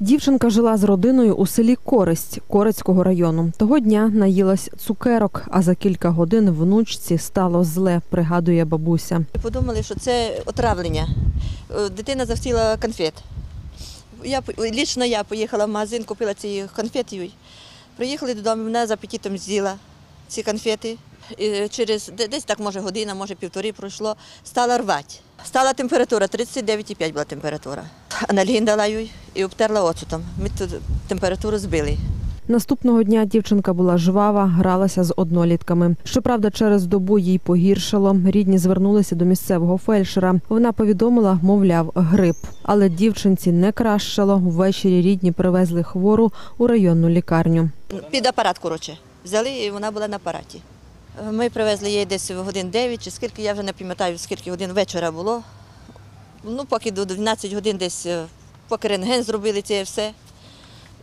Дівчинка жила з родиною у селі Користь Корицького району. Того дня наїлась цукерок, а за кілька годин внучці стало зле, пригадує бабуся. Подумали, що це отравлення. Е, Дитина захотіла конфет. Я, лічно я поїхала в магазин, купила ці конфети. Приїхали додому, вона з апетитом з'їла ці конфети. І через десь так, може, година, може півтори пройшло, стала рвати. Стала температура, 39,5 була температура. Анальгін дала їй і обтерла оцетом. Ми тут температуру збили. Наступного дня дівчинка була жвава, гралася з однолітками. Щоправда, через добу їй погіршало. Рідні звернулися до місцевого фельдшера. Вона повідомила, мовляв, грип. Але дівчинці не кращало. Ввечері рідні привезли хвору у районну лікарню. Під апарат, коротше. Взяли і вона була на апараті. Ми привезли її десь в годин 9, чи скільки, я вже не пам'ятаю, скільки годин вечора було. Ну, поки до 12 годин десь, е, поки рентген зробили це все.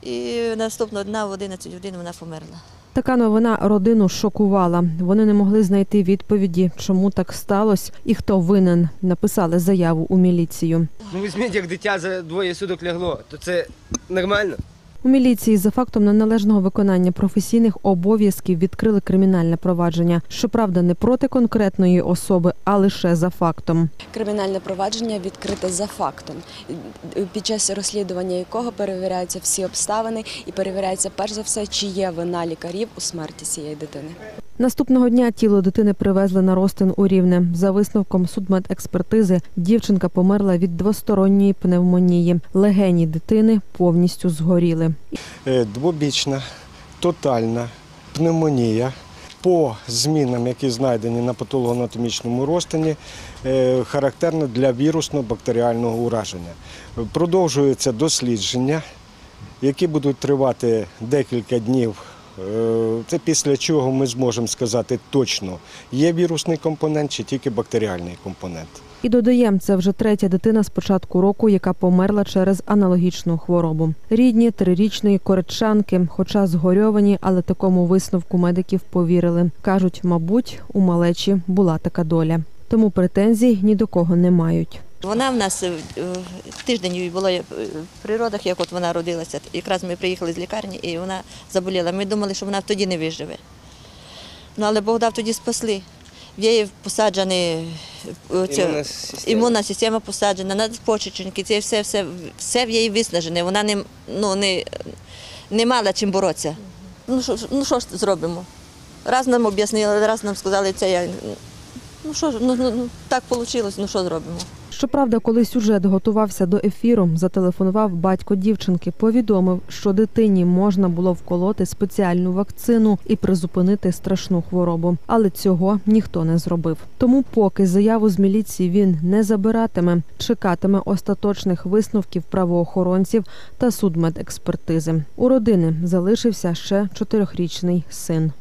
І наступного дня в 11 годин вона померла. Така новина родину шокувала. Вони не могли знайти відповіді, чому так сталося і хто винен. Написали заяву у міліцію. Ну візьміть, як дитя за двоє суток лягло, то це нормально. У міліції за фактом неналежного виконання професійних обов'язків відкрили кримінальне провадження. Щоправда, не проти конкретної особи, а лише за фактом. Кримінальне провадження відкрите за фактом, під час розслідування якого перевіряються всі обставини і перевіряється перш за все, чи є вина лікарів у смерті цієї дитини. Наступного дня тіло дитини привезли на розтин у Рівне. За висновком судмедекспертизи, дівчинка померла від двосторонньої пневмонії. Легені дитини повністю згоріли. Е, двобічна, тотальна пневмонія. По змінам, які знайдені на патологоанатомічному розтині, е, характерна для вірусно-бактеріального ураження. Продовжуються дослідження, які будуть тривати декілька днів. Е, Це після чого ми зможемо сказати точно, є вірусний компонент чи тільки бактеріальний компонент. І додаємо, це вже третя дитина з початку року, яка померла через аналогічну хворобу. Рідні трирічної коричанки, хоча згорьовані, але такому висновку медиків повірили. кажуть, мабуть, у малечі була така доля. Тому претензій ні до кого не мають. Вона в нас е, е, тиждень їй було е, при як от вона родилася. Якраз ми приїхали з лікарні і вона заболіла. Ми думали, що вона тоді не виживе. Ну, але Бог дав тоді спасли. В її посаджені е, Імунна система. імунна система посаджена, надпочечники, це все, все, все в її виснажене. Вона не, ну, не, не мала чим боротися. Ну що, ну що ж зробимо? Раз нам об'яснили, раз нам сказали це. Я, ну що ж, ну, ну, ну, так вийшло, ну що зробимо? Щоправда, коли сюжет готувався до ефіру, зателефонував батько дівчинки, повідомив, що дитині можна було вколоти спеціальну вакцину і призупинити страшну хворобу. Але цього ніхто не зробив. Тому, поки заяву з міліції він не забиратиме, чекатиме остаточних висновків правоохоронців та судмедекспертизи. У родини залишився ще чотирьохрічний син.